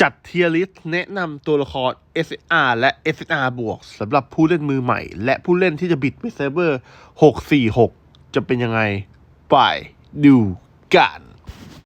จัดเทียริสแนะนำตัวละคร SR และ SR บวกสำหรับผู้เล่นมือใหม่ และผู้เล่นที่จะบิดไปเซิร์เวอร์ 646 จะเป็นยังไง ไปดูกัน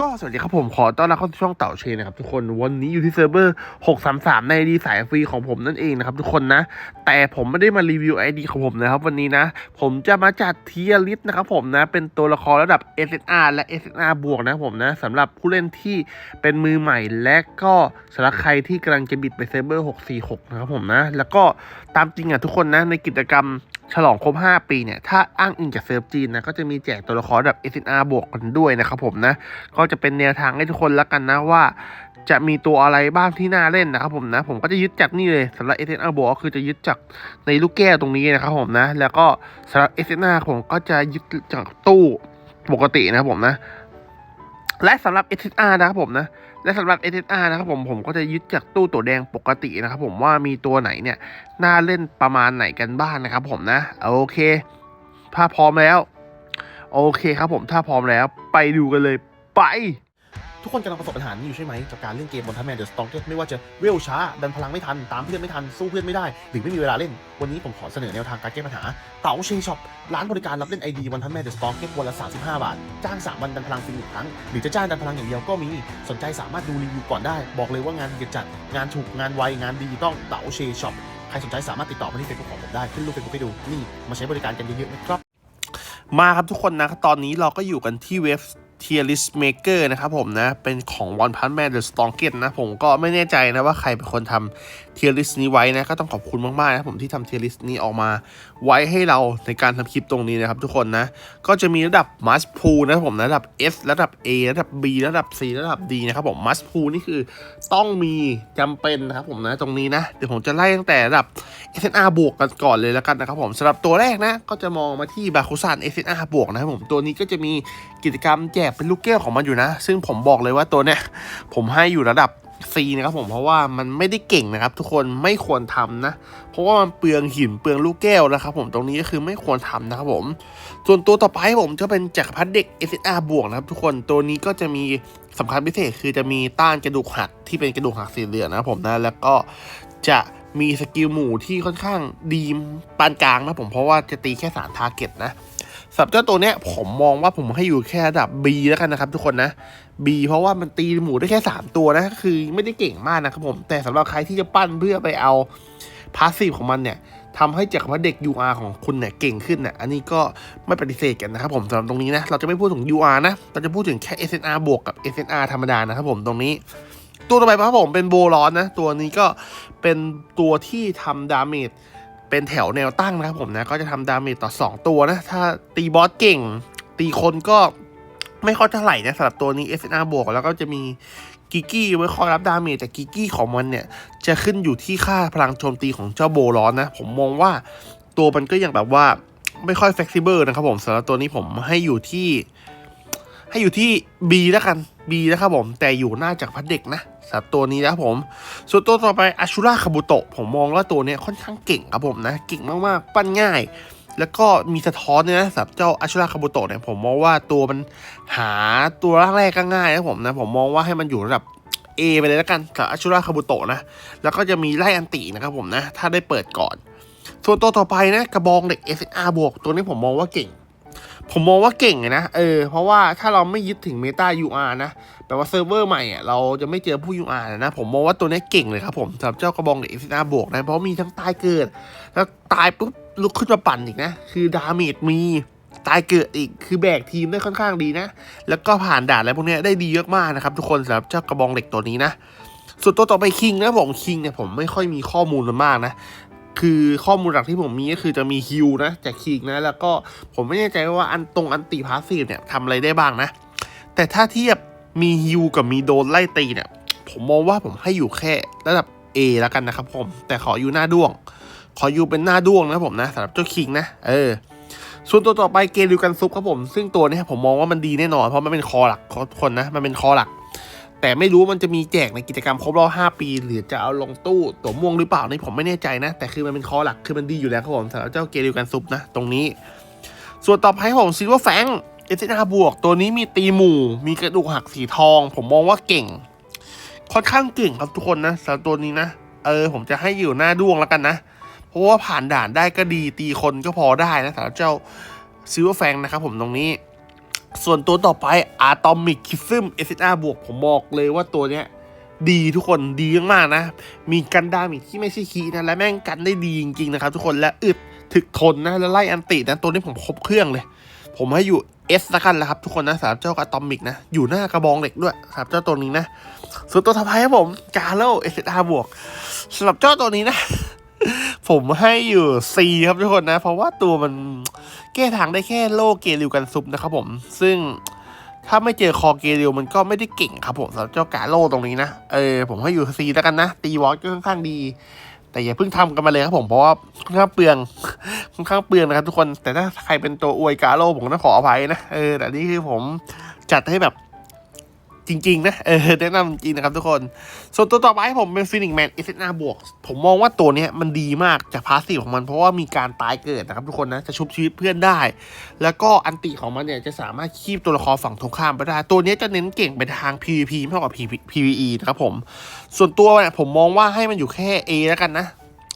ก็สวัสดีครับผมขอต้อนรับเข้าสู่ช่องเต่าเชนนะครับทุกคนวันนี้อยู่ที่เซิร์ฟเวอร์ 633 ในดีสายฟรีของผมนั่นเองนะครับทุกคนนะ แต่ผมไม่ได้มารีวิว ID ของผมนะครับ วันนี้นะ ผมจะมาจัดเทียริสนะครับผมนะ เป็นตัวละครระดับ SNR และ SNR บวกนะผมนะสำหรับผู้เล่นที่เป็นมือใหม่และก็สำหรับใครที่กำลังจะบิดไปเซิร์ฟเวอร์ 646 นะครับผมนะ แล้วก็ตามจริงอะทุกคนนะในกิจกรรม ฉลองครบ 5 ปีเนี่ย ถ้าอ้างอิงจากเซิร์ฟจีนนะ ก็จะมีแจกตัวละครแบบ SNR บวกกันด้วยนะครับผมนะ ก็จะเป็นแนวทางให้ทุกคนแล้วกันนะว่าจะมีตัวอะไรบ้างที่น่าเล่นนะครับผมนะ ผมก็จะยึดจากนี่เลยสำหรับ SNR บวกก็คือจะยึดจากในลูกแก้วตรงนี้นะครับผมนะ แล้วก็สำหรับ SNR ผมก็จะยึดจากตู้ปกตินะครับผมนะ และสำหรับ SSR นะครับผมนะและสำหรับ SSR นะครับผมผมก็จะยึดจากตู้ตัวแดงปกตินะครับผมว่ามีตัวไหนเนี่ยน่าเล่นประมาณไหนกันบ้างนะครับผมนะโอเค ถ้าพร้อมแล้ว โอเคครับผมถ้าพร้อมแล้วไปดูกันเลยไป ทุกคนกำลังประสบปัญหานี้อยู่ใช่ไหมจากการเล่นเกมบนทัพแมนเดอะสตองเกไม่ว่าจะเวลช้า ดันพลังไม่ทัน ตามเพื่อนไม่ทัน สู้เพื่อนไม่ได้ หรือไม่มีเวลาเล่น วันนี้ผมขอเสนอแนวทางการแก้ปัญหา เต๋าเชงช็อป ร้านบริการรับเล่นไอดีวันทัพแมนเดอะสตองเกวันละ 35 บาท จ้าง 3 วันดันพลังฟรีหนึ่งครั้ง หรือจะจ้างดันพลังอย่างเดียวก็มี สนใจสามารถดูรีวิวก่อนได้ บอกเลยว่างานดีจัด งานถูก งานไว งานดีต้องเต๋าเชงช็อป ใครสนใจสามารถติดต่อมาที่เฟซบุ๊กของผมได้ ขึ้นรูปเฟซบุ๊กให้ดู นี่ มาใช้บริการกันเยอะๆนะครับ มาครับทุกคนนะตอนนี้เราก็อยู่กันที่เว็บ Tier List Maker นะครับผมนะ เป็นของ One Punch Man The Strongest นะ ผมก็ไม่แน่ใจนะว่าใครเป็นคนทำ Tier List นี้ไว้นะ ก็ต้องขอบคุณมากๆนะผมที่ทำ Tier List นี้ออกมาไว้ให้เราในการทำคลิปตรงนี้นะครับทุกคนนะ ก็จะมีระดับ Must Pool นะครับผมนะระดับ S ระดับ A ระดับ B ระดับ C ระดับ D นะครับผม Must Pool นี่คือต้องมีจำเป็นนะครับผมนะตรงนี้นะเดี๋ยวผมจะไล่ตั้งแต่ระดับ SNR บวกกันก่อนเลยแล้วกันนะครับผมสำหรับตัวแรกนะก็จะมองมาที่บาคุซัน SNR บวกนะครับผมตัวนี้ก็จะมีกิจกรรมแจกเป็นลูกแก้วของมันอยู่นะ ซึ่งผมบอกเลยว่าตัวเนี้ยผมให้อยู่ระดับ C นะครับผมเพราะว่ามันไม่ได้เก่งนะครับ ทุกคนไม่ควรทำนะ เพราะว่ามันเปลืองหินเปลืองลูกแก้วนะครับ ผมตรงนี้ก็คือไม่ควรทำนะครับผม ส่วนตัวต่อไปผมจะเป็นจักรพรรดิเด็ก SR บวกนะครับ ทุกคนตัวนี้ก็จะมีสำคัญพิเศษคือจะมีต้านกระดูกหักที่เป็นกระดูกหักสีเหลืองนะครับผมนะแล้วก็จะมีสกิลหมู่ที่ค่อนข้างดีปานกลางนะผมเพราะว่าจะตีแค่สามทาร์เก็ตนะ สำหรับเจ้าตัวเนี้ยผมมองว่าผมให้อยู่แค่ระดับ B แล้วกันนะครับ ทุกคนนะ B เพราะว่ามันตีหมูได้แค่ 3 ตัวนะคือไม่ได้เก่งมากนะครับผมแต่สำหรับใครที่จะปั้นเพื่อไปเอาพาสซีฟของมันเนี่ยทำให้จักรพรรดิเด็ก UR ของคุณเนี่ยเก่งขึ้นเนี่ยอันนี้ก็ไม่ปฏิเสธกันนะครับผมสำหรับตรงนี้นะ เราจะไม่พูดถึง UR นะ เราจะพูดถึงแค่ SNR บวกกับ SNR ธรรมดานะครับผมตรงนี้ ตัวต่อไปครับผมเป็นโบลอนนะ ตัวนี้ก็เป็นตัวที่ทำดาเมจ เป็นแถวแนวตั้งนะครับผมนะก็จะทำดาเมจต่อ 2 ตัวนะ ถ้าตีบอสเก่ง ตีคนก็ไม่ค่อยเท่าไหร่นะสำหรับตัวนี้ SNR บวกแล้วก็จะมีกิกกี้ไว้คอยรับดาเมจแต่กิกกี้ของมันเนี่ย จะขึ้นอยู่ที่ค่าพลังโจมตีของเจ้าโบลอนนะ ผมมองว่าตัวมันก็ยังแบบว่าไม่ค่อย flexible นะครับผมสำหรับตัวนี้ผมให้อยู่ที่ ให้อยู่ที่ B แล้วกัน B นะครับผม แต่อยู่หน้าจากพัดเด็กนะสำหรับตัวนี้นะครับผม ส่วนตัวต่อไปอาชูราคาบุโตะผมมองว่าตัวนี้ค่อนข้างเก่งครับผมนะเก่งมากๆ ปั้นง่าย แล้วก็มีสะท้อนเนี่ยนะสำหรับเจ้าอาชูราคาบุโตะเนี่ยผมมองว่าตัวมันหาตัวแรกก็ง่ายนะผมนะผมมองว่าให้มันอยู่ระดับ A ไปเลยแล้วกันกับอาชูราคาบุโตะนะแล้วก็จะมีไล่อันตินะครับผมนะถ้าได้เปิดก่อน ส่วนตัวต่อไปนะกระบองเหล็ก SR บวกตัวนี้ผมมองว่าเก่ง ผมมองว่าเก่งนะเออเพราะว่าถ้าเราไม่ยึดถึงเมตา UR นะแปลว่าเซิร์ฟเวอร์ใหม่อะเราจะไม่เจอผู้ UR นะ ผมมองว่าตัวนี้เก่งเลยครับผมสำหรับเจ้ากระบองเด็ก SR บวกนะ เพราะมีทั้งตายเกิด แล้วตายปุ๊บลุกขึ้นมาปั่นอีกนะ คือดาเมจมีตายเกิดอีกคือแบกทีมได้ค่อนข้างดีนะ แล้วก็ผ่านด่านอะไรพวกนี้ได้ดีเยอะมากนะครับทุกคนสำหรับเจ้ากระบองเหล็กตัวนี้นะส่วนตัวต่อไปคิงนะผมคิงเนี่ยผมไม่ค่อยมีข้อมูลมันมากนะ คือข้อมูลหลักที่ผมมีก็คือจะมีฮิวนะจากคิงนะ แล้วก็ผมไม่แน่ใจว่าอันตรงอันติพาสซีฟเนี่ยทำอะไรได้บ้างนะ แต่ถ้าเทียบมีฮิวกับมีโดนไล่ตีเนี่ย ผมมองว่าผมให้อยู่แค่ระดับ A แล้วกันนะครับผม แต่ขออยู่หน้าด้วง ขออยู่เป็นหน้าด้วงนะผมนะสำหรับเจ้าคิงนะเออส่วนตัวต่อไปเกริวกันซุปครับผม ซึ่งตัวนี้ผมมองว่ามันดีแน่นอน เพราะมันเป็นคอหลักของทุกคนนะ มันเป็นคอหลัก แต่ไม่รู้มันจะมีแจกในกิจกรรมครบรอบ5ปี หรือจะเอาลงตู้ตัวม่วงหรือเปล่านี่ผมไม่แน่ใจนะ แต่คือมันเป็นคอหลักคือมันดีอยู่แล้วครับผมสำหรับเจ้าเกริวกันซุปนะ ตรงนี้ ส่วนต่อไปผมซิลเวอร์แฟงเอสอาบวก ตัวนี้มีตีหมู่ มีกระดูกหักสีทอง ผมมองว่าเก่ง ค่อนข้างเก่งครับทุกคนนะสำหรับตัวนี้นะเออผมจะให้อยู่หน้าด้วงแล้วกันนะเพราะว่าผ่านด่านได้ก็ดีตีคนก็พอได้นะสำหรับเจ้าซิลเวอร์แฟงนะครับผมตรงนี้ ส่วนตัวต่อไปอะตอมิกคิซึมเอสอาบวกผมบอกเลยว่าตัวเนี้ยดีทุกคนดีมากๆนะ มีกันดามิกที่ไม่ใช่คีนะ และแม่งกันได้ดีจริง ๆ นะครับ ทุกคนและอึดถึกทนนะ และไล่อันตินะ ตัวนี้ผมครบเครื่องเลย ผมให้อยู่ S ละกันแล้วครับ ทุกคนนะสำหรับเจ้าอะตอมิกนะ อยู่หน้ากระบองเหล็กด้วยสำหรับเจ้าตัวนี้นะ ส่วนตัวถัดไปครับผมกาโลเอสอาบวกสำหรับเจ้าตัวนี้นะ ผมให้อยู่ C ครับทุกคนนะ เพราะว่าตัวมันแก้ทางได้แค่โลเกลิวกันซุปนะครับผม ซึ่งถ้าไม่เจอคอเกลิวมันก็ไม่ได้เก่งครับผมสำหรับเจ้ากาโลตรงนี้นะ เออผมให้อยู่ C แล้วกันนะ ตีวอลก็ค่อนข้างดี แต่อย่าเพิ่งทำกันมาเลยครับผมเพราะว่าค่อนข้างเปลืองค่อนข้างเปลืองนะครับทุกคนแต่ถ้าใครเป็นตัวอวยกาโลผมต้องขออภัยนะเออแต่นี่คือผมจัดให้แบบ จริงๆนะเออแนะนำจริงนะครับทุกคน ส่วนตัวต่อไปให้ผมเป็นฟินิกแมนเอสนาบวกผมมองว่าตัวนี้มันดีมากจากพาสซีฟของมันเพราะว่ามีการตายเกิดนะครับทุกคนนะจะชุบชีวิตเพื่อนได้ แล้วก็อันติของมันเนี่ยจะสามารถคีบตัวละครฝั่งตรงข้ามไปได้ ตัวนี้จะเน้นเก่งไปทาง PVP มากกว่า PVE นะครับผม ส่วนตัวเนี่ยผมมองว่าให้มันอยู่แค่ A แล้วกันนะ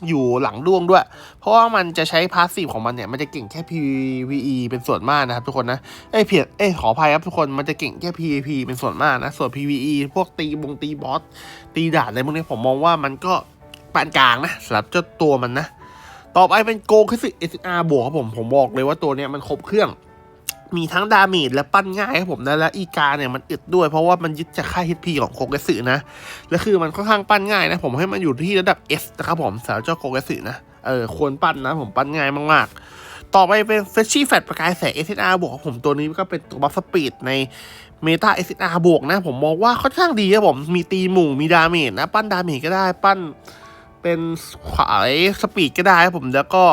อยู่หลังดวงด้วย เพราะว่ามันจะใช้พาสซีฟของมันเนี่ยมันจะเก่งแค่ PVE เป็นส่วนมากนะครับทุกคนนะเอ้ยเพียเอ้ยขออภัยครับทุกคนมันจะเก่งแค่ PVP เป็นส่วนมากนะส่วน PVE พวกตีบงตีบอสตีด่านอะไรพวกนี้ผมมองว่ามันก็ปานกลางนะสำหรับเจ้าตัวมันนะ ต่อไปเป็นโกคิสึ SR บวกครับผมผมบอกเลยว่าตัวเนี้ยมันครบเครื่อง มีทั้งดาเมจและปั้นง่ายครับผมนะและอีกาเนี่ยมันอึดด้วยเพราะว่ามันยึดจากค่า HP ของโคเกสึนะแล้วคือมันค่อนข้างปั้นง่ายนะผมให้มันอยู่ที่ระดับ S นะครับผมสำหรับเจ้าโคเกสึนะเออควรปั้นนะผมปั้นง่ายมากๆ ต่อไปเป็นเฟชชี่แฟตประกายแสง SR บวกผมตัวนี้ก็เป็นตัวบัฟสปีดในเมตา SR บวกนะ ผมมองว่าค่อนข้างดีครับผมมีตีหมู่มีดาเมจนะ ปั้นดาเมจก็ได้ปั้นเป็นขวายสปีดก็ได้ครับผมแล้วก็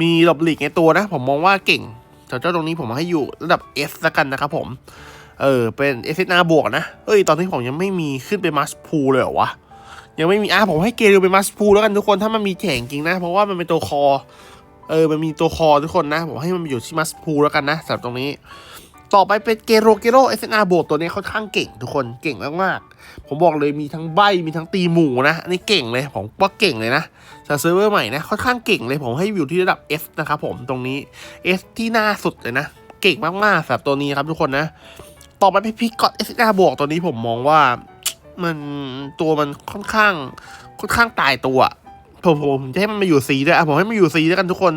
มีหลบหลีกในตัวนะ ผมมองว่าเก่ง แต่เจ้าตรงนี้ผมให้อยู่ระดับ S ละกันนะครับผม เออ เป็น s อ r บวกนะ เอ้ย ตอนที่ผมยังไม่มีขึ้นไปมัสพูเลยเหรอวะ ยังไม่มี อะ ผมให้เกลิวเป็นมัสพูแล้วกันทุกคน ถ้ามันมีแข่งจริงนะ เพราะว่ามันเป็นตัวคอ เออ มันมีตัวคอทุกคนนะ ผมให้มันอยู่ที่มัสพูแล้วกันนะสำหรับตรงนี้ ต่อไปเป็นเกโรเกโร s อ r บวกตัวนี้ค่อนข้างเก่งทุกคนเก่งมากๆ ผมบอกเลยมีทั้งใบมีทั้งตีหมูนะอันนี้เก่งเลยผมว่าเก่งเลยนะจากเซิร์ฟเวอร์ใหม่นะค่อนข้างเก่งเลยผมให้อยู่ที่ระดับ S นะครับผมตรงนี้ S ที่หน้าสุดเลยนะ เก่งมากๆสำหรับตัวนี้ครับทุกคนนะ ต่อไปเป็นพิกอตเอสเอ็นอาร์บวกตัวนี้ผมมองว่ามันตัวมันค่อนข้างค่อนข้างตายตัวผมผมจะให้มันมาอยู่ซีด้วยผมให้มันอยู่ซีด้วยกันทุกคน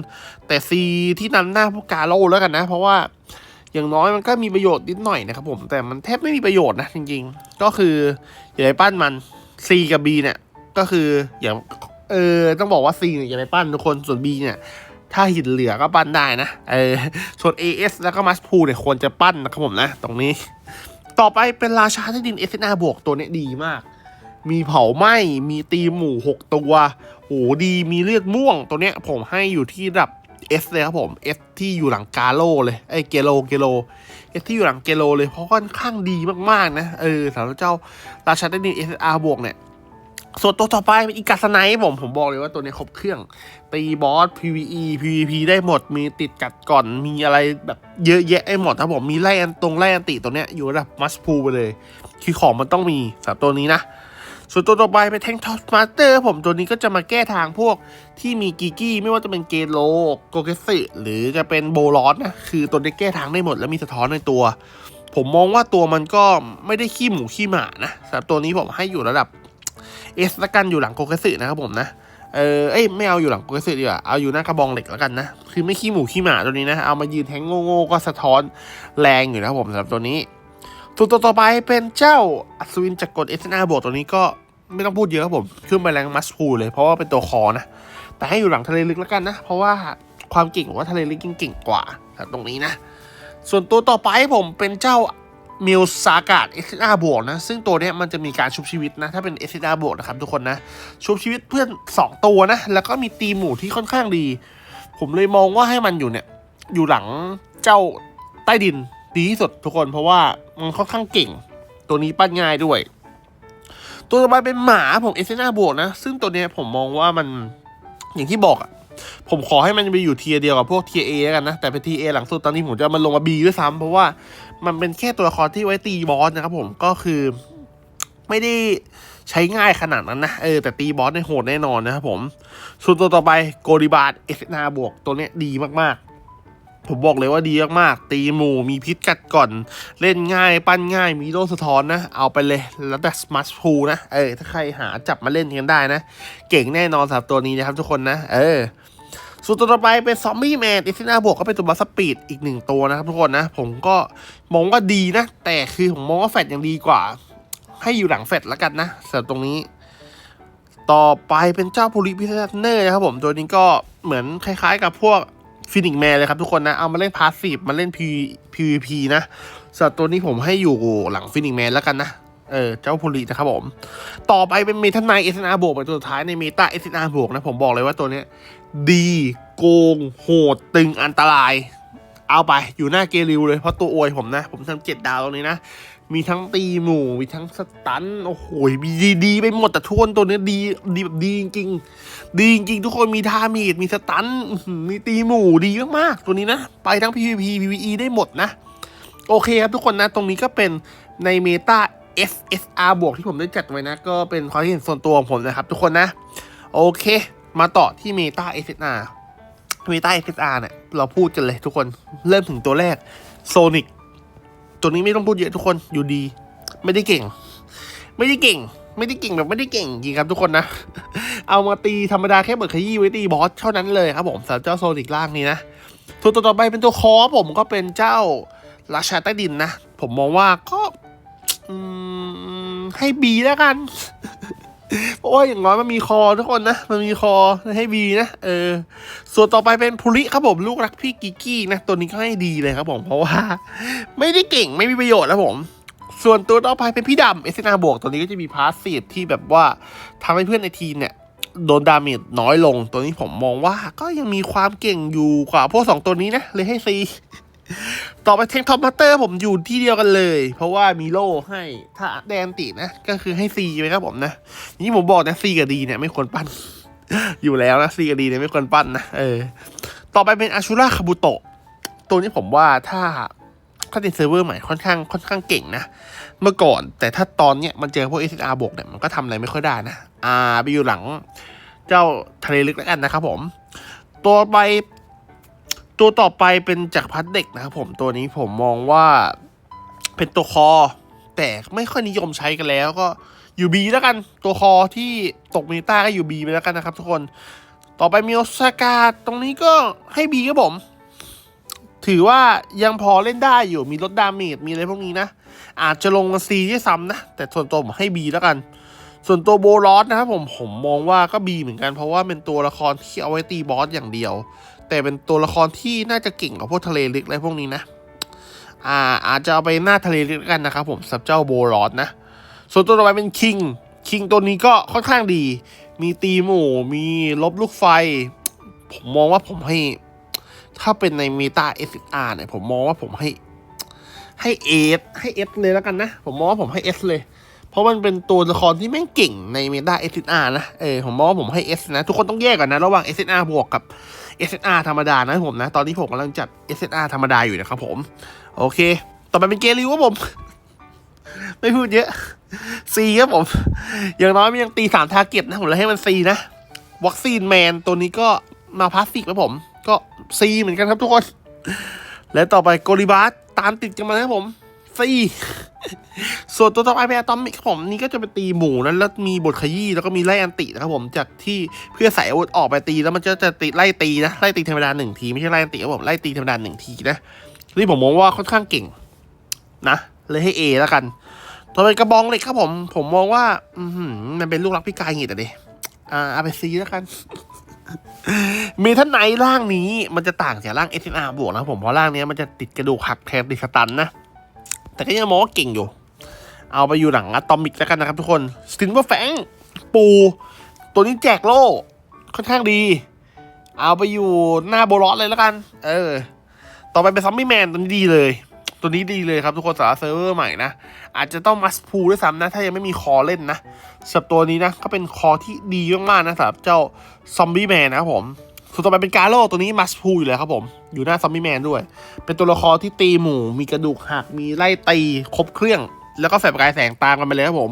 แต่ซีที่นำหน้าพวกกาโร่แล้วกันนะ เพราะว่า อย่างน้อยมันก็มีประโยชน์นิดหน่อยนะครับผมแต่มันแทบไม่มีประโยชน์นะจริงๆ ก็คืออย่าไปปั้นมัน C กับ B เนี่ยก็คืออย่างเออต้องบอกว่า C เนี่ยอย่าไปปั้นทุกคนส่วน B เนี่ยถ้าหินเหลือก็ปั้นได้นะเออส่วน AS แล้วก็มัสพูเนี่ยควรจะปั้นนะครับผมนะตรงนี้ ต่อไปเป็นราชาที่ดินเอสนาบวกตัวเนี้ยดีมาก มีเผาไหม้มีตีหมู่6ตัวโอ้ดีมีเลือดม่วงตัวเนี้ยผมให้อยู่ที่ระดับ S เลยครับผม S ที่อยู่หลังกาโลเลยไอ้เกโลเกโล S ที่อยู่หลังเกโลเลยเพราะค่อนข้างดีมากๆนะเออสำหรับเจ้าราชาที่ดิน SR บวกเนี่ยส่วนตัวต่อไปเป็นอีกาสไนผมผมบอกเลยว่าตัวนี้ครบเครื่องตีบอส PVE PVP ได้หมดมีติดกัดก่อนมีอะไรแบบเยอะแยะไอ้หมดครับผมมีไล่อันตรงไล่อันติตัวเนี้ยอยู่ระดับมัสพูไปเลย คือของมันต้องมีสำหรับตัวนี้นะ ส่วนตัวต่อไปเป็นแทงท็อปมาสเตอร์ผมตัวนี้ก็จะมาแก้ทางพวกที่มีกิกี้ไม่ว่าจะเป็นเกโลโกเกสึหรือจะเป็นโบลอสนะคือตัวนี้แก้ทางได้หมดแล้วมีสะท้อนในตัว ผมมองว่าตัวมันก็ไม่ได้ขี้หมูขี้หมานะสำหรับตัวนี้ผมให้อยู่ระดับเอสละกันอยู่หลังโกเกสึนะครับผมนะเออเอ้ยไม่เอาอยู่หลังโกเกสึดีกว่าเอาอยู่หน้ากระบองเหล็กแล้วกันนะคือไม่ขี้หมูขี้หมาตัวนี้นะเอามายืนแทงโง่ๆก็สะท้อนแรงอยู่นะครับผมสำหรับตัวนี้ ตัวตัวต่อไปเป็นเจ้าอัศวินจักรกลเอสนาบวกตัวนี้ก็ไม่ต้องพูดเยอะครับผม ขึ้นไปแรงมัสพูเลยเพราะว่าเป็นตัวคอนะ แต่ให้อยู่หลังทะเลลึกแล้วกันนะ เพราะว่าความเก่งของว่าทะเลลึกเก่งกว่าสำหรับตรงนี้นะ ส่วนตัวต่อไปผมเป็นเจ้ามิลซากาดเอสอาบวกนะ ซึ่งตัวนี้มันจะมีการชุบชีวิตนะ ถ้าเป็นเอสอาบวกนะครับทุกคนนะ ชุบชีวิตเพื่อน 2 ตัวนะ แล้วก็มีตีหมู่ที่ค่อนข้างดี ผมเลยมองว่าให้มันอยู่เนี่ย อยู่หลังเจ้าใต้ดิน ดีที่สุดทุกคนเพราะว่ามันค่อนข้างเก่ง ตัวนี้ปั้นง่ายด้วย ตัวต่อไปเป็นหมาผมเอสนาบวกนะ ซึ่งตัวเนี้ยผมมองว่ามันอย่างที่บอกอะผมขอให้มันไปอยู่เทียเดียวกับพวกเทียเอแล้วกันนะ แต่เป็นทีเอหลังสุดตอนนี้ผมจะเอามันลงมาบีด้วยซ้ำเพราะว่ามันเป็นแค่ตัวละครที่ไว้ตีบอสนะครับผมก็คือไม่ได้ใช้ง่ายขนาดนั้นนะเออแต่ตีบอสในโหดแน่นอนนะครับผมส่วนตัวต่อไปโกดิบาร์เอสนาบวกตัวเนี้ยดีมากๆ ผมบอกเลยว่าดีมากๆตีหมู่มีพิษกัดก่อน เล่นง่าย ปั้นง่ายมีโลสะท้อนนะ เอาไปเลยแล้วแต่สมาร์ทพูนะ เออ ถ้าใครหาจับมาเล่นกันได้นะ เก่งแน่นอนสำหรับตัวนี้นะครับทุกคนนะ เออส่วนตัวต่อไปเป็นซอมบี้แมนเอสนาบวกก็เป็นตัวบัสปีดอีกหนึ่งตัวนะครับทุกคนนะ ผมก็มองว่าดีนะ แต่คือผมมองว่าแฟดยังดีกว่า ให้อยู่หลังแฟดแล้วกันนะสำหรับตรงนี้ ต่อไปเป็นเจ้าภูริพิเศษเนอร์นะครับผมตัวนี้ก็เหมือนคล้ายๆกับพวก ฟินิกแมนเลยครับทุกคนนะ เอามาเล่นพาสซีฟมาเล่น PVP นะสำหรับตัวนี้ผมให้อยู่หลังฟินิกแมนแล้วกันนะ เออ เจ้าภูรินะครับผม ต่อไปเป็นเมทันไนเอสนาบวกเป็นตัวสุดท้ายในเมตาเอสนาบวกนะ ผมบอกเลยว่าตัวเนี้ย ดีโกง โหด ตึงอันตราย เอาไปอยู่หน้าเกลิวเลยเพราะตัวอวยผมนะ ผมทำเจ็ดดาวตรงนี้นะ มีทั้งตีหมู่ มีทั้งสตัน โอ้โห มีดีดีไปหมดแต่ทุกคนตัวนี้ดีดีแบบดีจริงๆ ดีจริงๆทุกคนมีดาเมจมีสตัน มีตีหมู่ดีมากๆ ตัวนี้นะ ไปทั้ง PVP PVE ได้หมดนะ โอเคครับทุกคนนะ ตรงนี้ก็เป็นในเมตา SSR บวกที่ผมได้จัดไว้นะ ก็เป็นความเห็นส่วนตัวของผมนะครับ ทุกคนนะ โอเค มาต่อที่เมตา SSR เมตา SSR เนี่ย เราพูดกันเลยทุกคน เริ่มถึงตัวแรกโซนิก ตัวนี้ไม่ต้องพูดเยอะทุกคนอยู่ดี ไม่ได้เก่ง ไม่ได้เก่ง ไม่ได้เก่งแบบไม่ได้เก่งจริงครับทุกคนนะ เอามาตีธรรมดาแค่เบิดขยี้ไว้ตีบอสเท่านั้นเลยครับผมสำหรับเจ้าโซนิกล่างนี้นะตัวต่อไปเป็นตัวคอผมก็เป็นเจ้าราชาใต้ดินนะ ผมมองว่าก็ให้บีแล้วกัน เพราะว่าอย่างน้อยมันมีคอทุกคนนะ มันมีคอให้บีนะเออ ส่วนต่อไปเป็นภูริครับผมลูกรักพี่กิกกี้นะ ตัวนี้ก็ให้ดีเลยครับผม เพราะว่า ไม่ได้เก่งไม่มีประโยชน์นะผม ส่วนตัวต่อไปเป็นพี่ดำเอสนาบวกตัวนี้ก็จะมีพาสซีฟที่แบบว่าทำให้เพื่อนในทีมเนี่ยโดนดาเมจน้อยลงตัวนี้ผมมองว่าก็ยังมีความเก่งอยู่กว่าพวกสองตัวนี้นะเลยให้ซี ต่อไปเทงท็อปมาเตอร์ผมอยู่ที่เดียวกันเลย เพราะว่ามีโล่ให้ถ้าแดนตินะ ก็คือให้ซีไปครับผมนะ นี่ผมบอกนะซีกับดีเนี่ยไม่ควรปั้น อยู่แล้วนะซีกับดีเนี่ยไม่ควรปั้นนะเออ ต่อไปเป็นอาชูราคาบุโตะตัวนี้ผมว่าถ้าถ้าเป็นเซิร์ฟเวอร์ใหม่ค่อนข้างค่อนข้างเก่งนะ เมื่อก่อนแต่ถ้าตอนเนี้ยมันเจอพวก SSR บวกเนี่ยมันก็ทำอะไรไม่ค่อยได้นะอ่าไปอยู่หลัง เจ้าทะเลลึกแล้วกันนะครับผม ตัวไป ตัวต่อไปเป็นจักรพรรดิเด็กนะครับผมตัวนี้ผมมองว่าเป็นตัวคอ แต่ไม่ค่อยนิยมใช้กันแล้วก็อยู่บีแล้วกันตัวคอที่ตกเมตาก็อยู่บีไปแล้วกันนะครับทุกคนต่อไปมีโอซากาตรงนี้ก็ให้บีครับผม ถือว่ายังพอเล่นได้อยู่มีลดดาเมจมีอะไรพวกนี้นะ อาจจะลงมาซีด้ซ้ำนะ แต่ส่วนตัวผมให้บีแล้วกัน ส่วนตัวโบลอสนะครับผมผมมองว่าก็บีเหมือนกันเพราะว่าเป็นตัวละครที่เอาไว้ตีบอสอย่างเดียว แต่เป็นตัวละครที่น่าจะเก่งกว่าพวกทะเลลึกอะไรพวกนี้นะ อ่าอาจจะเอาไปหน้าทะเลลึกกันนะครับผมสับเจ้าโบลอสนะ ส่วนตัวต่อไปเป็นคิงคิงตัวนี้ก็ค่อนข้างดี มีตีหมู่มีลบลูกไฟ ผมมองว่าผมให้ ถ้าเป็นในเมตา SR เนี่ยผมมองว่าผมให้ ให้เอสให้เอสเลยแล้วกันนะ ผมมองว่าผมให้เอสเลย ราะมันเป็นตัวละครที่แม่งเก่งในเมตา SR นะ เออผมมองว่าผมให้ S นะ ทุกคนต้องแยกก่อนนะ ระหว่าง SR บวกกับ SR ธรรมดานะผมนะ ตอนนี้ผมกำลังจัด SR ธรรมดาอยู่นะครับผม โอเค ต่อไปเป็นเกลิวครับผม ไม่พูดเยอะซีครับผม อย่างน้อยมันยังตีสามทาร์เก็ตนะผมเลยให้มันซีนะวัคซีนแมนตัวนี้ก็มาพาสติกครับผม ก็ซีเหมือนกันครับทุกคน และต่อไปโกลิบาสตามติดกันมานะครับผม ซีส่วนตัวต่อไปเป็นอะตอมิกครับผมนี่ก็จะเป็นตีหมู่นแล้วมีบทขยี้แล้วก็มีไล่อันตินะครับผมจากที่เพื่อใส่อาวุธออกไปตีแล้วมันจะจะตีไล่ตีนะไล่ตีธรรมดาหนึ่งทีไม่ใช่ไล่อันติครับผมไล่ตีธรรมดาหนึ่งทีนะนี่ผมมองว่าค่อนข้างเก่ง นะเลยให้ A แล้วกันต่อไปกระบองเหล็กครับผม ผมมองว่า อืมันเป็นลูกรักพี่กายงี้แต่ดิอ่าเอาไปซีแล้วกันมีท่านไหนร่างนี้มันจะต่างจากร่าง SNR บวกนะครับผมเพราะร่างนี้มันจะติดกระดูกหักแทนติดสตันนะ แต่ก็ยังมองว่าเก่งอยู่ เอาไปอยู่หลังอะตอมิกแล้วกันนะครับทุกคนสตินเวอร์แฟงปูตัวนี้แจกโล่ค่อนข้างดี เอาไปอยู่หน้าโบลอสเลยแล้วกัน เออ ต่อไปเป็นซัมมี่แมนตัวนี้ดีเลย ตัวนี้ดีเลยครับทุกคนสำหรับเซิร์ฟเวอร์ใหม่นะ อาจจะต้องมัสพูด้วยซ้ำนะ ถ้ายังไม่มีคอเล่นนะสำหรับตัวนี้นะ ก็เป็นคอที่ดีมากๆนะสำหรับเจ้าซอมบี้แมนนะครับผม ส่วนต่อไปเป็นกาโร่ตัวนี้มัสพูอยู่เลยครับผม อยู่หน้าซอมบี้แมนด้วย เป็นตัวละครที่ตีหมู่มีกระดูกหักมีไล่ตีครบเครื่อง แล้วก็แฝงกายแสงตามกันไปเลยครับผม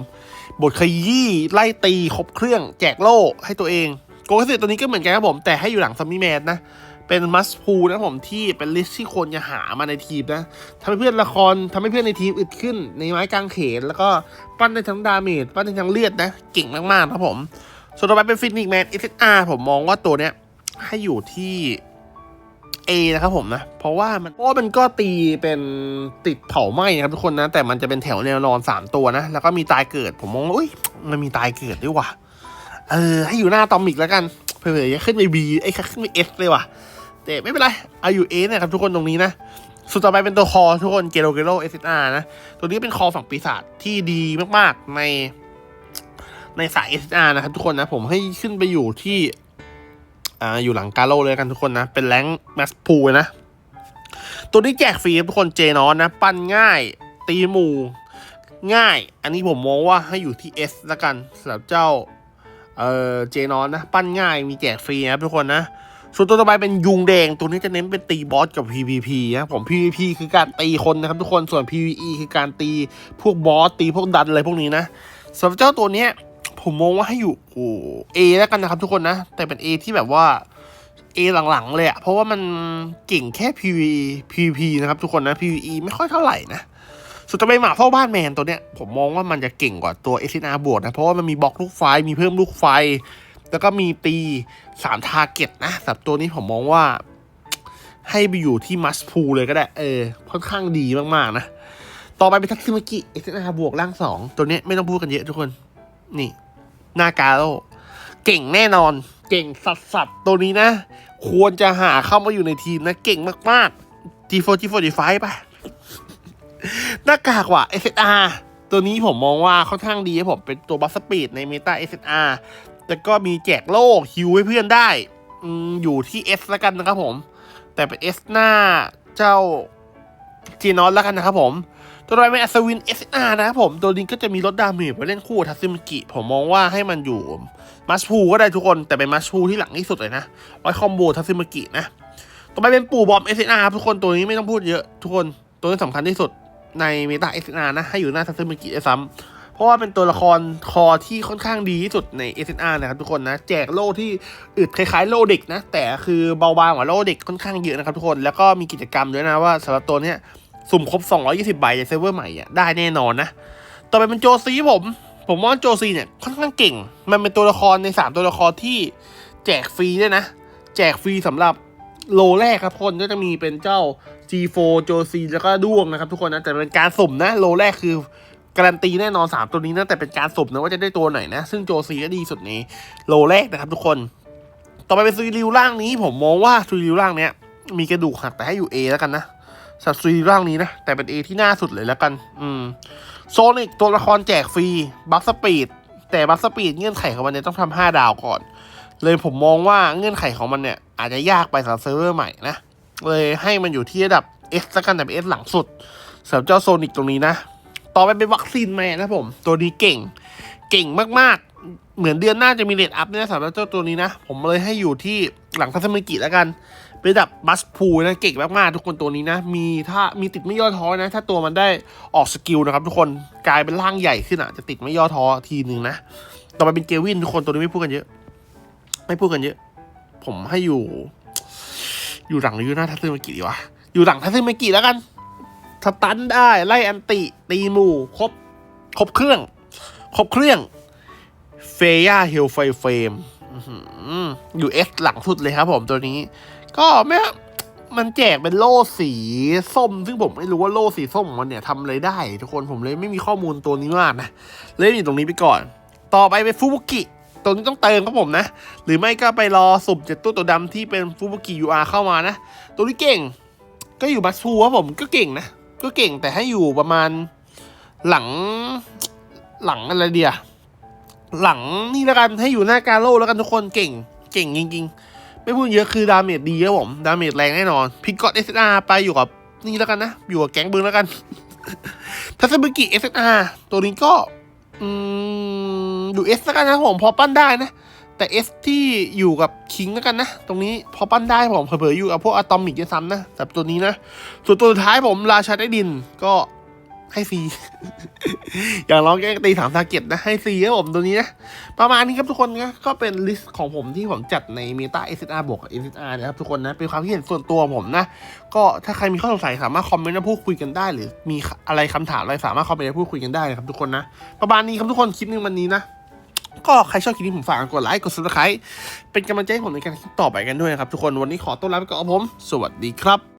บทขยี้ไล่ตีครบเครื่อง แจกโล่ให้ตัวเองโกลเซตตัวนี้ก็เหมือนกันครับผม แต่ให้อยู่หลังซัมมี่แมนนะเป็นมัสพูนะผมที่เป็นลิสที่คนจะหามาในทีมนะทำให้เพื่อนละครทำให้เพื่อนในทีมอึดขึ้น ในไม้กางเขน แล้วก็ปั้นได้ทั้งดาเมจปั้นได้ทั้งเลือดนะ เก่งมากๆครับผม ส่วนต่อไปเป็นฟินิกแมนเอสอาร์ผมมองว่าตัวเนี้ย ให้อยู่ที่ A นะครับผมนะ เพราะว่ามันเพราะมันก็ตีเป็นติดเผาไหม้นะครับทุกคนนะ แต่มันจะเป็นแถวแนวนอนสามตัวนะ แล้วก็มีตายเกิด ผมมองว่าอุ้ยมันมีตายเกิดด้วยว่ะ เออ ให้อยู่หน้าตอมิกแล้วกัน เผื่อๆจะขึ้นไป B ไอ้ยขึ้นไป S เลยว่ะ แต่ไม่เป็นไร เอาอยู่ A นะครับทุกคนตรงนี้นะสุดต่อไปเป็นตัวคอทุกคนเกโรเกโรเอสอาร์นะ ตัวนี้เป็นคอฝั่งปีศาจที่ดีมาก ๆ ในในสาย SR นะครับทุกคนนะ ผมให้ขึ้นไปอยู่ที่ อ่าอยู่หลังกาโลเลยกันทุกคนนะ เป็นแรงแมสพูนะ ตัวนี้แจกฟรีทุกคนเจนอนนะ ปั้นง่าย ตีหมู่ง่าย อันนี้ผมมองว่าให้อยู่ที่ S ละกันสำหรับเจ้าเออเจนอนนะ ปั้นง่ายมีแจกฟรีนะครับทุกคนนะส่วนตัวต่อไปเป็นยุงแดง ตัวนี้จะเน้นเป็นตีบอสกับ PVP นะผม PVP คือการตีคนนะครับทุกคนส่วน PVE คือการตีพวกบอสตีพวกดันอะไรพวกนี้นะสำหรับเจ้าตัวเนี้ย ผมมองว่าให้อยู่โอ้เอแล้วกันนะครับทุกคนนะ แต่เป็น A ที่แบบว่า A หลังๆเลยอะเพราะว่ามันเก่งแค่ PV PVP นะครับทุกคนนะ PVE ไม่ค่อยเท่าไหร่นะสุดท้ายหมาเฝ้าบ้านแมนตัวเนี้ยผมมองว่ามันจะเก่งกว่าตัว s อ r บวกนะ เพราะว่ามันมีบล็อกลูกไฟมีเพิ่มลูกไฟ แล้วก็มีตีสามทาร์เก็ตนะสำหรับตัวนี้ผมมองว่า ให้ไปอยู่ที่มัสพูเลยก็ได้ เออ ค่อนข้างดีมากๆนะ ต่อไปเป็นทักซิมากิ s อ r บวกร่างสองตัวเนี้ยไม่ต้องพูดกันเยอะทุกคน นี่ น้ากาโร่เก่งแน่นอน เก่งสัสสัสๆตัวนี้นะ ควรจะหาเข้ามาอยู่ในทีมนะ เก่งมากๆ G4 G4 G5 ป่ะหน้ากากว่ะ SSR ตัวนี้ผมมองว่าค่อนข้างดีครับผมเป็นตัวบัฟสปีดในเมตา SSR แล้วก็มีแจกโล่ฮิวให้เพื่อนได้อืมอยู่ที่ S แล้วกันนะครับผม แต่เป็น S หน้าเจ้าจีนอสแล้วกันนะครับผม ตัวต่อไปเป็นอัศวิน SR นะครับผมตัวนี้ก็จะมีลดดาเมจไปเล่นคู่ทัซึมกิ ผมมองว่าให้มันอยู่มัสพูก็ได้ทุกคนแต่เป็นมัสพูที่หลังที่สุดเลยนะไว้คอมโบทัซึมกินะต่อไปเป็นปู่บอม SR ทุกคนตัวนี้ไม่ต้องพูดเยอะทุกคนตัวนี้สำคัญที่สุดในเมตา SR นะให้อยู่หน้าทัซึมกิได้ซ้ำเพราะว่าเป็นตัวละครคอที่ค่อนข้างดีที่สุดใน SNR นะครับทุกคนนะแจกโล่ที่อึดคล้ายๆ โล่เด็กนะแต่คือเบาบางกว่าโล่เด็กค่อนข้างเยอะนะครับทุกคนแล้วก็มีกิจกรรมด้วยนะว่าสำหรับตัวเนี้ย สุ่มครบ 220 ใบในเซิร์ฟเวอร์ใหม่อะได้แน่นอนนะ ต่อไปเป็นโจซีผม ผมว่าโจซีเนี่ยค่อนข้างเก่ง มันเป็นตัวละครใน 3 ตัวละครที่แจกฟรีด้วยนะ แจกฟรีสำหรับโลแรกครับทุกคนก็จะมีเป็นเจ้า G4 โจซีแล้วก็ด้วงนะครับทุกคนนะ แต่เป็นการสุ่มนะ โลแรกคือการันตีแน่นอน 3 ตัวนี้นะ แต่เป็นการสุ่มนะว่าจะได้ตัวไหนนะ ซึ่งโจซีก็ดีสุดในโลแรกนะครับทุกคน ต่อไปเป็นซีริวร่างนี้ผมมองว่าซีริวร่างเนี้ยมีกระดูกหักแต่ให้อยู่ A แล้วกันนะ สัตว์ซีริวร่างนี้นะ แต่เป็น A ที่น้าสุดเลยแล้วกัน อืมโซนิกตัวละครแจกฟรี บัฟสปีด แต่บัฟสปีดเงื่อนไขของมันเนี่ยต้องทำห้าดาวก่อน เลยผมมองว่าเงื่อนไขของมันเนี่ย อาจจะยากไปสำหรับเซิร์ฟเวอร์ใหม่นะ เลยให้มันอยู่ที่ระดับ S ละกันแต่เป็น S หลังสุดสำหรับเจ้าโซนิกตรงนี้นะ ต่อไปเป็นวัคซีนแมนนะผม ตัวนี้เก่ง เก่งมากๆ เหมือนเดือนหน้าจะมีเรทอัพเนี่ยสำหรับเจ้าตัวนี้นะ ผมเลยให้อยู่ที่หลังทัศมิกิแล้วกัน ระดับบัสพูนะเก่งมากๆทุกคนตัวนี้นะ มีถ้ามีติดไม่ย่อท้อนะ ถ้าตัวมันได้ออกสกิลนะครับ ทุกคนกลายเป็นร่างใหญ่ขึ้นอะจะติดไม่ย่อท้อทีหนึ่งนะต่อไปเป็นเกวินทุกคนตัวนี้ไม่พูดกันเยอะ ไม่พูดกันเยอะ ผมให้อยู่ อยู่หลังหรืออยู่หน้าทัศมิกิดีวะอยู่หลังทัศมิกิแล้วกันสตันได้ไล่อันติตีหมู่ครบครบเครื่อง ครบเครื่องเฟย่าเฮลไฟเฟมอยู่เอสหลังสุดเลยครับผมตัวนี้ ก็ไม่มันแจกเป็นโล่สีส้ม ซึ่งผมไม่รู้ว่าโล่สีส้มของมันเนี่ยทำอะไรได้ ทุกคนผมเลยไม่มีข้อมูลตัวนี้มากนะเลยอยู่ตรงนี้ไปก่อน ต่อไปเป็นฟูบุกิตัวนี้ต้องเติมครับผมนะ หรือไม่ก็ไปรอสุ่มเจ็ดตัวตัวดำที่เป็นฟูบุกิ UR เข้ามานะ ตัวนี้เก่ง ก็อยู่บัสฟูครับผมก็เก่งนะ ก็เก่งแต่ให้อยู่ประมาณหลังหลังอะไรเดียหลังนี่แล้วกันให้อยู่หน้าการโลแล้วกันทุกคนเก่ง เก่งจริงๆ ไม่พูดเยอะคือดาเมจดีครับผม ดาเมจแรงแน่นอน พิกกอตเอสอาไปอยู่กับนี่แล้วกันนะ อยู่กับแก๊งบึงแล้วกันทัศบุกิเอสอาตัวนี้ก็อยู่เอสแล้วกันนะผมพอปั้นได้นะ แต่เอสที่อยู่กับคิงแล้วกันนะ ตรงนี้พอปั้นได้ผมเผลอๆอยู่กับพวกอะตอมิกด้วยซ้ำนะแต่ตัวนี้นะ ส่วนตัวสุดท้ายผมราชาได้ดินก็ ให้ฟรี อย่างร้องแก้ตีสามทาเก็ตนะ ให้ฟรีครับผมตัวนี้นะ ประมาณนี้ครับทุกคนนะก็เป็นลิสต์ของผมที่ผมจัดในเมตา SSR บวกกับ SSR นะครับทุกคนนะ เป็นความคิดเห็นส่วนตัวผมนะ ก็ถ้าใครมีข้อสงสัยสามารถคอมเมนต์มาพูดคุยกันได้ หรือมีอะไรคำถามอะไรสามารถคอมเมนต์มาพูดคุยกันได้นะครับทุกคนนะ ประมาณนี้ครับทุกคนคลิปนึงวันนี้นะก็ใครชอบคลิปนี้ผมฝากกดไลค์ กด subscribe เป็นกำลังใจให้ผมในการคลิปต่อไปกันด้วยนะครับทุกคน วันนี้ขอต้อนรับไปก่อนผม สวัสดีครับ